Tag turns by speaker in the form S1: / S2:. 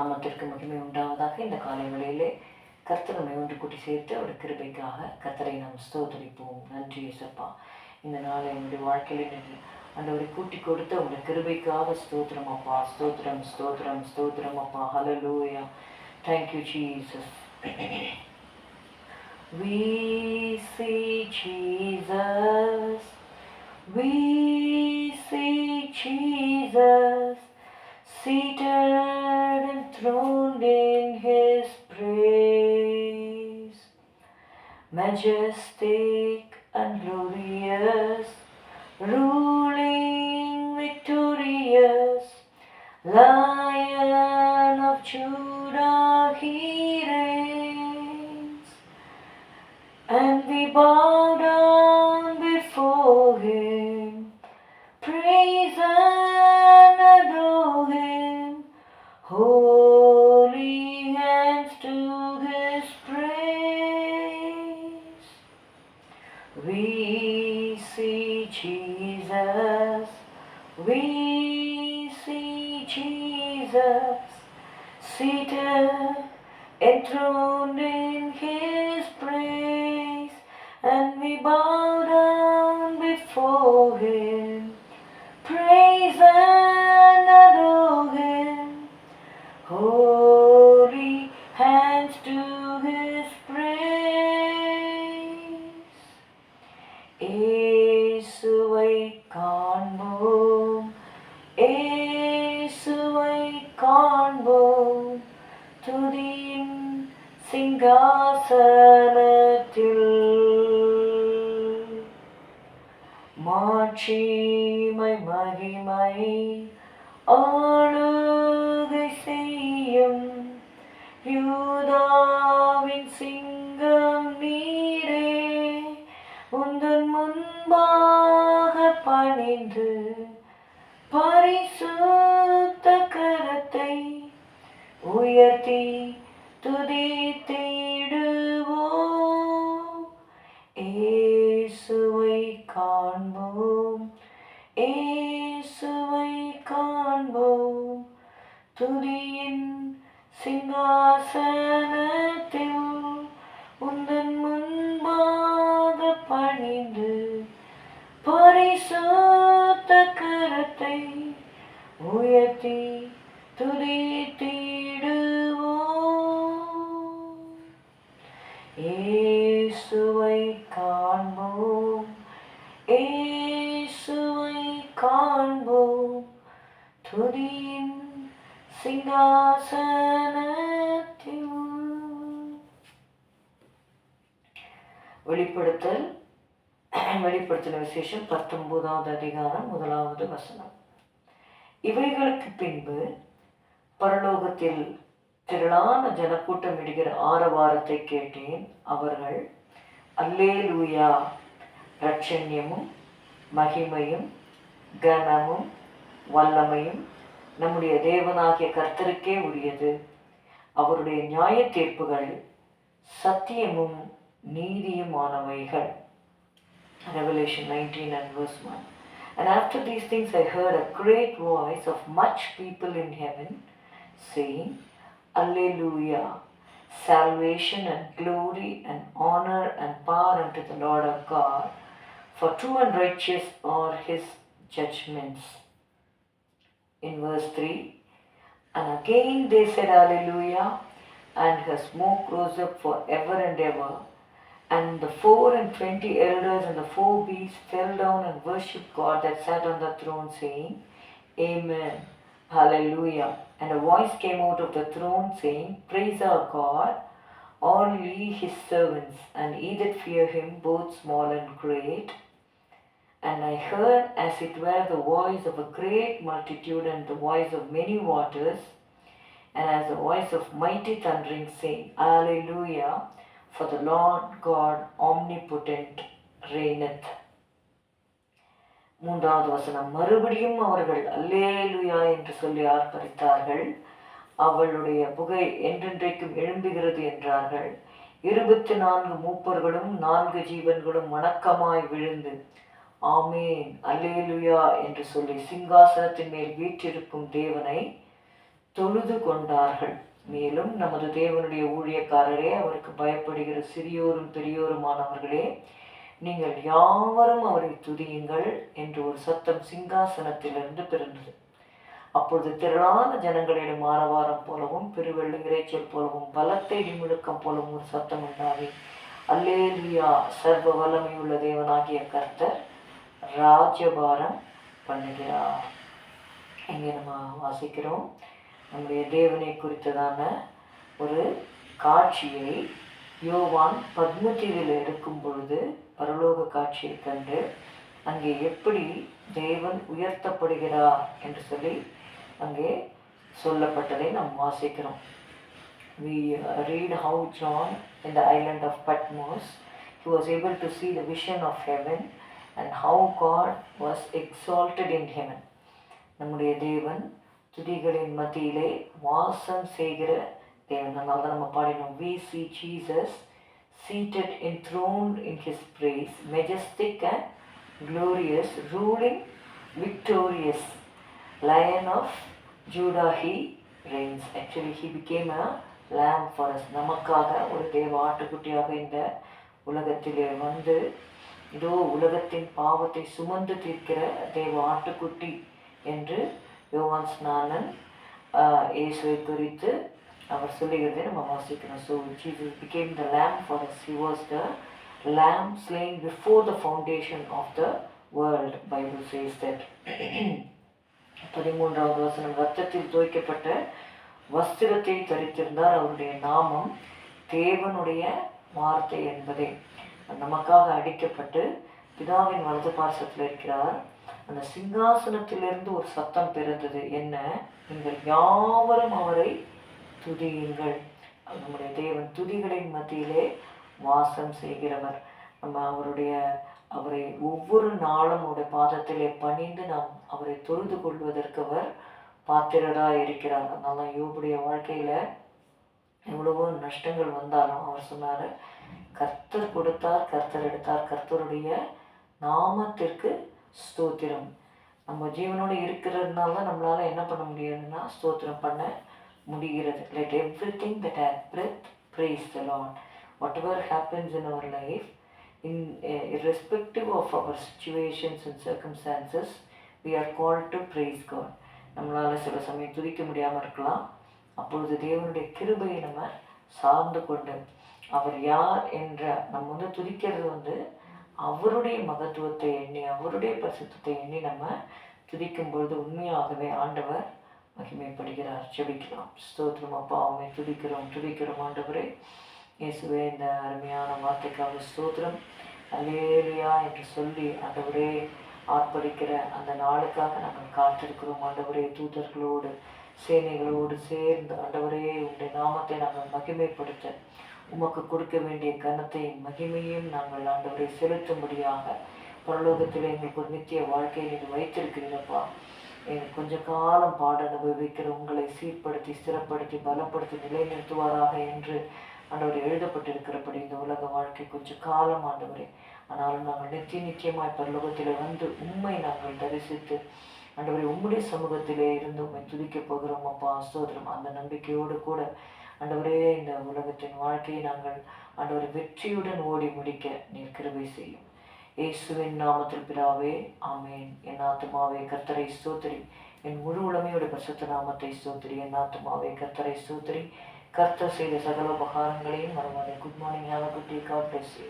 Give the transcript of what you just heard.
S1: நாமத்திற்கு மகிமை உண்டாவதாக இந்த காலை வேளையிலே கர்த்தர் ஒன்று கூட்டி சேர்த்து அவருடைய கிருபைக்காக கர்த்தரை நாம் ஸ்தோத்தரிப்போம். நன்றி இயேசப்பா இந்த நாளை என்னுடைய வாழ்க்கையில நின்று ஆண்டவரை கூட்டி கொடுத்து அவருடைய கிருபைக்காக ஸ்தோத்திரம் அப்பா ஸ்தோத்திரம் ஸ்தோத்திரம் ஸ்தோத்திரம் அப்பா. ஹalleluya thank you jesus. We see jesus. We see jesus seated majestic and glorious, ruling victorious, Lion we see Jesus, seated, enthroned in His praise, and we bow down before Him, praise and adore Him, holy hands to His praise. மாட்சிமை மகிமை ஆளுகை செய்யும். யூதாவின் சிங்கம் நீரே உந்தன் முன்பாக பணிந்து பரிசு துதியின் சிங்காசனத்தில் உந்தன் முன்பாக பணிந்து பரிசுத்த கரத்தை உயர்த்தி துதித்திடுவோம் ஏ வெளிப்படுத்தல் வெளிப்படுத்தின விசேஷம் பத்தொன்பதாவது அதிகாரம் முதலாவது வசனம். இவைகளுக்கு பின்பு பரலோகத்தில் திரளான ஜனக்கூட்டம் இடுகிற ஆரவாரத்தை கேட்டேன். அவர்கள் அல்லே லூயா ரட்சண்யமும் மகிமையும் கனமும் வல்லமையும் நம்முடைய தேவனாகிய கர்த்தருக்கே உரியது. அவருடைய நியாய தீர்ப்புகள் சத்தியமும் நீதியுமானவைகள் Revelation 19 and verse 1. And after these things I heard a great voice of much people in heaven saying, Alleluia! Salvation and glory and honor and power unto the Lord our God, for true and righteous are his judgments. In verse 3, and again they said, Alleluia, and her smoke rose up for ever and ever. and the four and twenty elders and the four beasts fell down and worshipped God that sat on the throne, saying, Amen, Hallelujah. And a voice came out of the throne, saying, Praise our God, all ye his servants, and ye that fear him, both small and great. And I heard as it were the voice of a great multitude and the voice of many waters, and as the voice of mighty thundering, saying, Alleluia, for the Lord God omnipotent reigneth. மூன்றாவது வசனம். மறுபடியும் அவர்கள் அல்லேலுயா என்று சொல்லி ஆர்ப்பரித்தார்கள். அவளுடைய புகை என்றென்றைக்கும் எழும்புகிறது என்றார்கள். இருபத்தி நான்கு மூப்பர்களும் நான்கு ஜீவன்களும் வணக்கமாய் விழுந்து ஆமேன் அல்லேலுயா என்று சொல்லி சிங்காசனத்தின் மேல் வீற்றிருக்கும் தேவனை தொழுது கொண்டார்கள். மேலும் நமது தேவனுடைய ஊழியக்காரரே அவருக்கு பயப்படுகிற சிறியோரும் பெரியோருமானவர்களே நீங்கள் யாவரும் அவரை துதியுங்கள் என்று ஒரு சத்தம் சிங்காசனத்திலிருந்து பிறந்தது. அப்பொழுது திரளான ஜனங்களிடம் ஆரவாரம் போலவும் பெருவெள்ளு இறைச்சல் போலவும் பலத்தை இடிமுழக்கம் போலவும் ஒரு சத்தம் உண்டாகி அல்லேலியா சர்வ வல்லமை உள்ள தேவனாகிய கர்த்தர் ராஜபாரம் பண்ணுகிறார். இங்கே நம்ம வாசிக்கிறோம். நம்முடைய தேவனை குறித்ததான ஒரு காட்சியை யோவான் பத்மதீவில் எடுக்கும் பொழுது பரலோக காட்சியை கண்டு அங்கே எப்படி தேவன் உயர்த்தப்படுகிறார் என்று சொல்லி அங்கே சொல்லப்பட்டதை நாம் வாசிக்கிறோம். We read read how John in the island of Patmos he was able to see the vision of heaven and how God was exalted in heaven. நம்முடைய தேவன் துதிகளின் மத்தியிலே வாசம் செய்கிற தேவன் அதனால தான் நம்ம பாடினோம் we see Jesus seated enthroned in his praise majestic and glorious ruling victorious lion of Judah he reigns actually he became a lamb for us நமக்காக ஒரு தேவ ஆட்டுக்குட்டியாக இந்த உலகத்திலே வந்து இதோ உலகத்தின் பாவத்தை சுமந்து தீர்க்கிற தேவ ஆட்டுக்குட்டி என்று யோவான் ஸ்நானன் இயேசுவை குறித்து அவர் சொல்லுகிறதை நம்ம வாசிக்கணும். So Jesus became the lamb for us he was the lamb slain before the foundation of the world bible says that. பதிமூன்றாவது வசனம் ரத்தத்தில் துவைக்கப்பட்ட வஸ்திரத்தை தரித்திருந்தார் அவருடைய நாமம் தேவனுடைய வார்த்தை என்பதே. நமக்காக அடிக்கப்பட்டு பிதாவின் வலது பாசத்தில் இருக்கிறார். அந்த சிங்காசனத்திலிருந்து ஒரு சத்தம் பிறந்தது. என்ன? நீங்கள் யாவரும் அவரை துதியுங்கள். நம்முடைய தேவன் துதிகளின் மத்தியிலே வாசம் செய்கிறவர். நம்ம அவருடைய அவரை ஒவ்வொரு நாளும் அவருடைய பாதத்திலே பணிந்து நாம் அவரை தொழுது கொள்வதற்கு அவர் பாத்திரராக இருக்கிறார். அதனால யோபுடைய வாழ்க்கையில எவ்வளவோ நஷ்டங்கள் வந்தாலும் அவர் சொன்னார் கர்த்தர் கொடுத்தார் கர்த்தர் எடுத்தார். கர்த்தருடைய நாமத்திற்கு ஸ்தோத்திரம். நம்ம ஜீவனோடு இருக்கிறதுனால நம்மளால் என்ன பண்ண முடியாதுன்னா ஸ்தோத்திரம் பண்ண முடிகிறது. Let everything that has breath praise the Lord whatever happens in our life in respective of our situations and circumstances we are call to praise God நம்மளால் சில சமயம் துதிக்க முடியாமல் இருக்கலாம். அப்பொழுது தேவனுடைய கிருபையை நம்ம சார்ந்து கொண்டு அவர் யார் என்ற நம்ம வந்து துதிக்கிறது வந்து அவருடைய மகத்துவத்தை எண்ணி அவருடைய பரிசுத்தத்தை எண்ணி நம்ம துதிக்கும் பொழுது உண்மையாகவே ஆண்டவர் மகிமைப்படுகிறார். செபிக்கலாம் ஸ்தோத்திரம் அப்பா அவனை துதிக்கிறோம் துதிக்கிறோம் ஆண்டவரே. இயேசுவே இந்த அருமையான வார்த்தைக்காக ஸ்தோத்திரம். அலேலியா என்று சொல்லி ஆண்டவரே ஆர்ப்பரிக்கிற அந்த நாளுக்காக நாங்கள் காத்திருக்கிறோம் ஆண்டவரே. தூதர்களோடு சேனைகளோடு சேர்ந்து ஆண்டவரே உடைய நாமத்தை நாங்கள் மகிமைப்படுத்த உமக்கு கொடுக்க வேண்டிய கனத்தையும் மகிமையும் நாங்கள் ஆண்டவரை செலுத்தும்படியாக பரலோகத்தில் எங்களுக்கு ஒரு நித்திய வாழ்க்கையை நீங்கள் வைத்திருக்கிறீங்கப்பா எங்கள் கொஞ்ச காலம் பாட அனுபவிக்கிற உங்களை சீர்படுத்தி ஸ்திரப்படுத்தி பலப்படுத்தி நிலைநிறுத்துவாராக என்று ஆண்டவர் எழுதப்பட்டிருக்கிறபடி இந்த உலக வாழ்க்கை கொஞ்ச காலம் ஆண்டவரே. ஆனாலும் நாங்கள் நித்திய நிச்சயமாய் பரலோகத்தில் வந்து உண்மை நாங்கள் தரிசித்து ஆண்டவரை உம்முடைய சமூகத்திலே இருந்து உண்மை துதிக்கப் போகிறோம் அப்பா. ஸ்தோத்திரம். அந்த நம்பிக்கையோடு கூட ஆண்டவரே இந்த உலகத்தின் வாழ்க்கையை நாங்கள் ஆண்டவர் வெற்றியுடன் ஓடி முடிக்க நீர் கிருபை செய்யும். இயேசுவின் நாமத்தில் பிதாவே ஆமேன். என் ஆத்மாவே கர்த்தரை ஸ்தோத்திரி. என் முழு உளமையோட பரிசுத்த நாமத்தை ஸ்தோத்திரி. என் ஆத்மாவே கர்த்தரை ஸ்தோத்திரி. கர்த்தர் செய்த சகல உபகாரங்களையும் மறவாதே good morning have good day. God bless you.